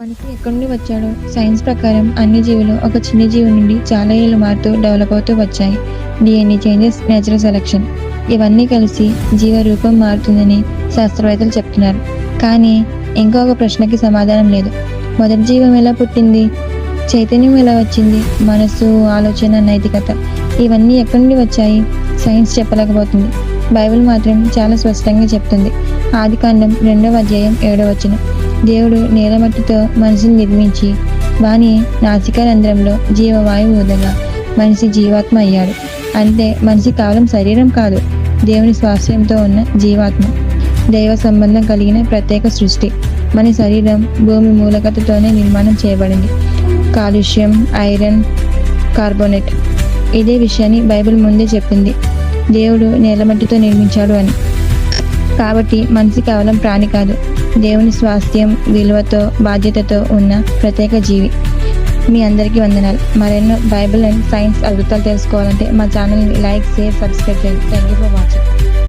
మనిషి ఎక్కడి నుండి వచ్చాడో? సైన్స్ ప్రకారం అన్ని జీవులు ఒక చిన్న జీవి నుండి చాలా ఏళ్ళు మారుతూ డెవలప్ అవుతూ వచ్చాయి. DNA changes natural selection. ఇవన్నీ కలిసి జీవ రూపం మారుతుందని శాస్త్రవేత్తలు చెప్తున్నారు. కానీ ఇంకొక ప్రశ్నకి సమాధానం లేదు. మొదటి జీవం ఎలా పుట్టింది? చైతన్యం ఎలా వచ్చింది? మనసు ఆలోచన నైతికత ఇవన్నీ ఎక్కడి నుండి వచ్చాయి? సైన్స్ చెప్పలేకపోతుంది. బైబిల్ మాత్రం చాలా స్పష్టంగా చెప్తుంది. ఆది కాండం రెండవ అధ్యాయం ఏడవ వచనం. దేవుడు నేలమట్టితో మనిషిని నిర్మించి వాని నాసికా రంధ్రంలో జీవవాయువు ఊదగా మనిషి జీవాత్మ అయ్యాడు. అంటే మనిషి కేవలం శరీరం కాదు దేవుని స్వాస్థ్యంతో ఉన్న జీవాత్మ. దైవ సంబంధం కలిగిన ప్రత్యేక సృష్టి. మన శరీరం భూమి మూలకతతోనే నిర్మాణం చేయబడింది. కాలుష్యం ఐరన్ కార్బోనేట్. ఇదే విషయాన్ని బైబిల్ ముందే చెప్పింది. దేవుడు నేలమట్టితో నిర్మించాడు అని. కాబట్టి మనిషి కేవలం ప్రాణి కాదు దేవుని స్వాస్థ్యం విలువతో బాధ్యతతో ఉన్న ప్రత్యేక జీవి. మీ అందరికీ వందనాలు. మరెన్నో బైబిల్ అండ్ సైన్స్ అద్భుతాలు తెలుసుకోవాలంటే మా ఛానల్ని లైక్ షేర్ సబ్స్క్రైబ్ చేయండి. Thank you for watching